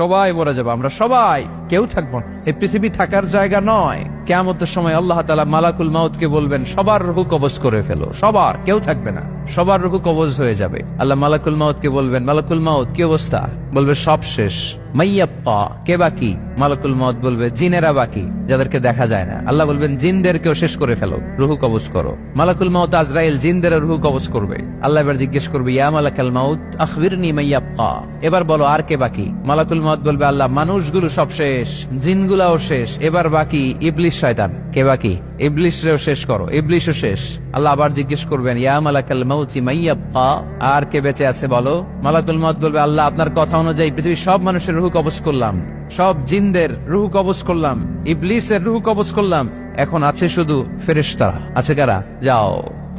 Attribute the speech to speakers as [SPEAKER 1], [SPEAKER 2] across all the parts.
[SPEAKER 1] সবাই মরে যাব আমরা সবাই। কেউ থাকব না। এই পৃথিবী থাকার জায়গা নয়। কেমতের সময় আল্লাহ তালা মালাকুল মাউতকে বলবেন, সবার রুহু কবজ করে ফেলো। সবার, কেউ থাকবে না। সবার রুহু কবজ হয়ে যাবে। আল্লাহ মালাকুল মাউতকে বলবেন, মালাকুল মাউত, কি অবস্থা? বলবে, সব শেষ। মাইয়াপ্পা, কে বাকি মালাকুল মাউত বলবে, জিনেরা বাকি যাদেরকে দেখা যায় না। আল্লাহ বলবেন, জিনদেরকেও শেষ করে ফেলো। রুহু কবজ করো। মালাকুল মাউত আজরাইল জিনদের রুহু কবজ করবে। আল্লাহ এবার জিজ্ঞেস করবে, ইয়া মালাকাল মাউত, আখবিরনি মাইয়াপ্পা। এবার বলো, আর কে বাকি মালাকুল মাউত বলবে, আল্লাহ, মানুষগুলো সব শেষ। জিনগুলাও শেষ, এবার বাকি ইবলিশ শয়তান। কে বাকি? ইবলিশরেও শেষ করো, ইবলিশও শেষ। আল্লাহ আবার জিজ্ঞেস করবেন, ইয়া মালাকাল মাউতি মাইয়াপ্পা আর কে বেঁচে আছে বলো? মালাকুল মাউত বলবে, আল্লাহ, আপনার কথা অনুযায়ী পৃথিবীর সব মানুষের রুহু কবজ করলাম। সব জিনদের রুহু কবজ করলাম। ইবলিসের রুহু কবজ করলাম। এখন আছে শুধু ফেরেশতারা। আছে কারা? যাও।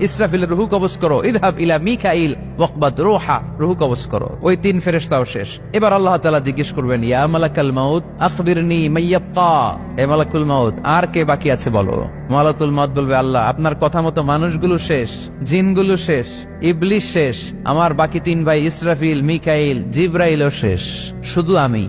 [SPEAKER 1] ইসরাফিলের রুহু কবজ করো। ইদহাব ইলা মিকাইল ওয়াকবাদ রোহা, রুহু কবজ করো। ওই তিন ফেরেশতাও শেষ। এবার আল্লাহ তালা জিজ্ঞেস করবেন, ইয়া মালাকাল মাউত, আখবিরনি মাইয়াবকা এ মালাকুল মাউত, আর কে বাকি আছে বলো? মালাকুল মাউত বলবে, আল্লাহ, আপনার কথা মতো মানুষগুলো শেষ, জিনগুলো শেষ ইবলিশ শেষ, আমার বাকি তিন ভাই ইসরাফিল, মিকাইল, জিব্রাইলও শেষ। শুধু আমি।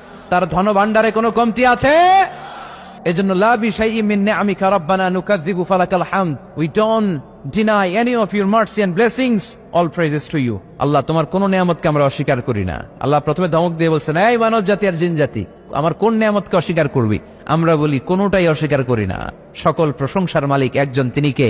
[SPEAKER 1] তার ধন ভান্ডারে কোনো কমতি আছে? এজন্য লাবি শাইইম মিন নিআমিকা রাব্বানা নুকাযযিবু ফালাকাল হামদ। We don't deny any of your mercy and blessings all praises to you Allah, তোমার কোন নিয়ামতকে আমরা অস্বীকার করি না। আল্লাহ প্রথমে ধমক দিয়ে বলছেন, এই মানব জাতি আর জিন জাতি, আমার কোন নিয়ামতকে অস্বীকার করবি? আমরা বলি, কোনোটাই অস্বীকার করি না। সকল প্রশংসার মালিক একজন, তিনি কে?